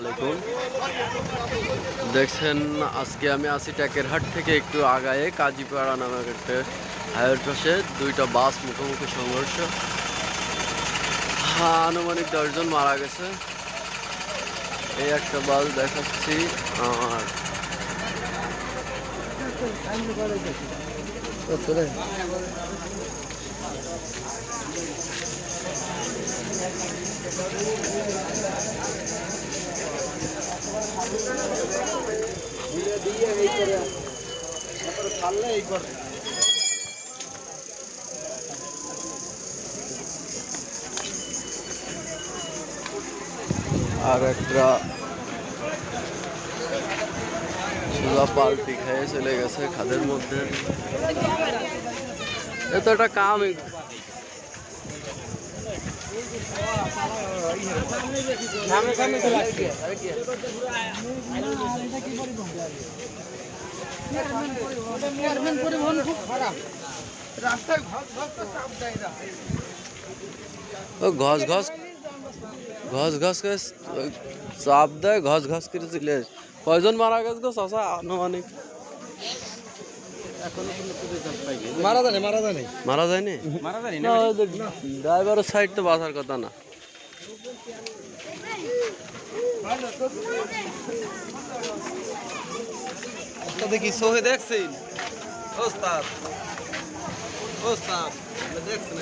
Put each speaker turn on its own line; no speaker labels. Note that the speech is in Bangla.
আলাইকুম। দেখছেন, আজকে আমি আছি ট্যাকেরহাট থেকে একটু আগায়ে কাজীপাড়া নামক একটা হাইওয়ের পাশে। দুইটা বাস মুখোমুখি সংঘর্ষ। আনুমানিক দশজন মারা গেছে। এই একটা বাস দেখাচ্ছি, আর আর একটা সোজা পাল্টি খেয়ে চলে গেছে খাদের মধ্যে এ তো একটা কাম
পরিবহন খুব খারাপ রাস্তায় ঘর ঘর তো চাপ দেয় না
ও ঘস ঘস। ঘস ঘস করে চাপ দেয় ঘস ঘস করে চলে কয়জন মারা গেছে গো চাষা আনুমানিক।
মারা জানে
মারা যায়নি
মারা জানি
না? ড্রাইভারের সাইড তো বাঁচার কথা না।
দেখি সোহে দেখছেন ওস্তাদ। ওস্তাদ দেখছেন